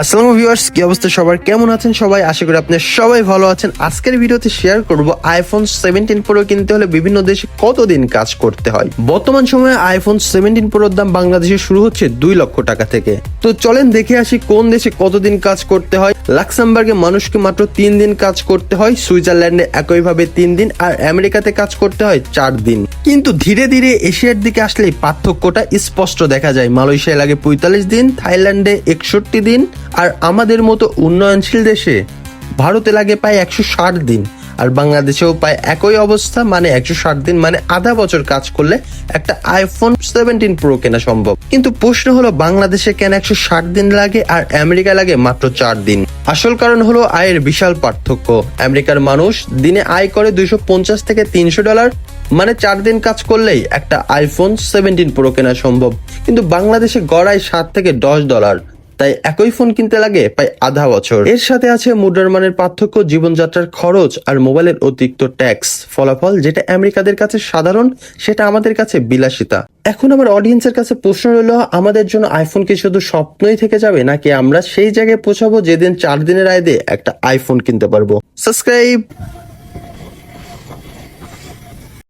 আসসালামু ভিউয়ার্স, কি অবস্থা সবার? কেমন আছেন সবাই? আশা করি আপনারা সবাই ভালো আছেন। আজকের ভিডিওতে শেয়ার করব আইফোন সেভেন্টিন প্রো কিনতে হলে বিভিন্ন দেশে কতদিন কাজ করতে হয়? বর্তমান সময়ে আইফোন সেভেন্টিন প্রোর দাম বাংলাদেশে শুরু হচ্ছে দুই লক্ষ টাকা থেকে। তো চলেন দেখে আসি কোন দেশে কতদিন কাজ করতে হয়। লাক্সামবার্গে মানুষকে মাত্র তিন দিন কাজ করতে হয়, সুইজারল্যান্ডে একইভাবে তিন দিন, আর আমেরিকাতে কাজ করতে হয় চার দিন। কিন্তু ধীরে ধীরে এশিয়ার দিকে আসলে পার্থক্যটা স্পষ্ট দেখা যায়। মালয়েশিয়া লাগে পঁয়তাল্লিশ দিন, থাইল্যান্ডে একষট্টি দিন, আর আমাদের মতো উন্নয়নশীল দেশে ভারতে লাগে প্রায় একশো ষাট দিন। আর বাংলাদেশেও প্রায় একই অবস্থা মানে একশো ষাট দিন মানে আধা বছর কাজ করলে একটা আইফোন সেভেন্টিন প্রো কেনা সম্ভব। কিন্তু প্রশ্ন হলো, বাংলাদেশে কেন একশো ষাট দিন লাগে আর আমেরিকা লাগে মাত্র চার দিন? আসল কারণ হলো, আয়ের বিশাল পার্থক্য। আমেরিকার মানুষ দিনে আয় করে দুইশো পঞ্চাশ থেকে তিনশো ডলার মানে চার দিন কাজ করলেই একটা আইফোন সেভেন্টিন প্রো কেনা সম্ভব। কিন্তু বাংলাদেশে গড়ায় সাত থেকে দশ ডলার। তাই একই ফোন কিনতে লাগে প্রায় আধা বছর। এর সাথে আছে মুদ্রার মানের পার্থক্য, জীবনযাত্রার খরচ আর মোবাইলের অতিরিক্ত ট্যাক্স। ফলাফল যেটা আমেরিকাদের কাছে সাধারণ, সেটা আমাদের কাছে বিলাসিতা। এখন আমার অডিয়েন্সের কাছে প্রশ্ন রইল, আমাদের জন্য আইফোন কি শুধু স্বপ্নই থেকে যাবে, নাকি আমরা সেই জায়গায় পৌঁছাবো যেদিন চার দিনের আয় দিয়ে একটা আইফোন কিনতে পারব? সাবস্ক্রাইব